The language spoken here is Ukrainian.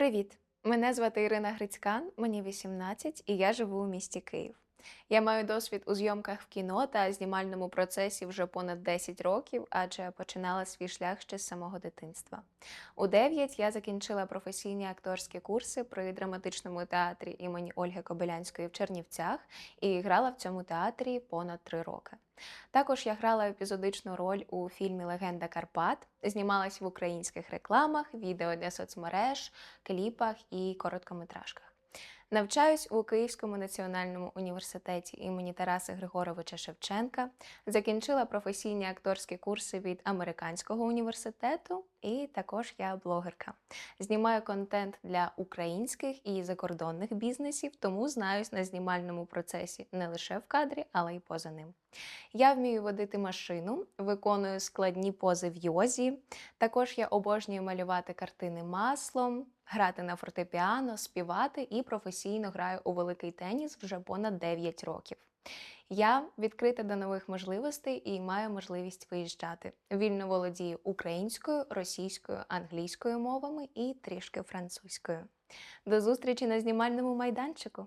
Привіт! Мене звати Ірина Грицькан, мені 18 і я живу у місті Київ. Я маю досвід у зйомках в кіно та знімальному процесі вже понад 10 років, адже починала свій шлях ще з самого дитинства. У 9 я закінчила професійні акторські курси при драматичному театрі імені Ольги Кобилянської в Чернівцях і грала в цьому театрі понад 3 роки. Також я грала епізодичну роль у фільмі Легенда Карпат, знімалась в українських рекламах, відео для соцмереж, кліпах і короткометражках. Навчаюсь у Київському національному університеті імені Тараса Григоровича Шевченка, закінчила професійні акторські курси від Американського університету, і також я блогерка. Знімаю контент для українських і закордонних бізнесів, тому знаюсь на знімальному процесі не лише в кадрі, але й поза ним. Я вмію водити машину, виконую складні пози в йозі. Також я обожнюю малювати картини маслом, грати на фортепіано, співати і професійно граю у великий теніс вже понад 9 років. Я відкрита до нових можливостей і маю можливість виїжджати. Вільно володію українською, російською, англійською мовами і трішки французькою. До зустрічі на знімальному майданчику!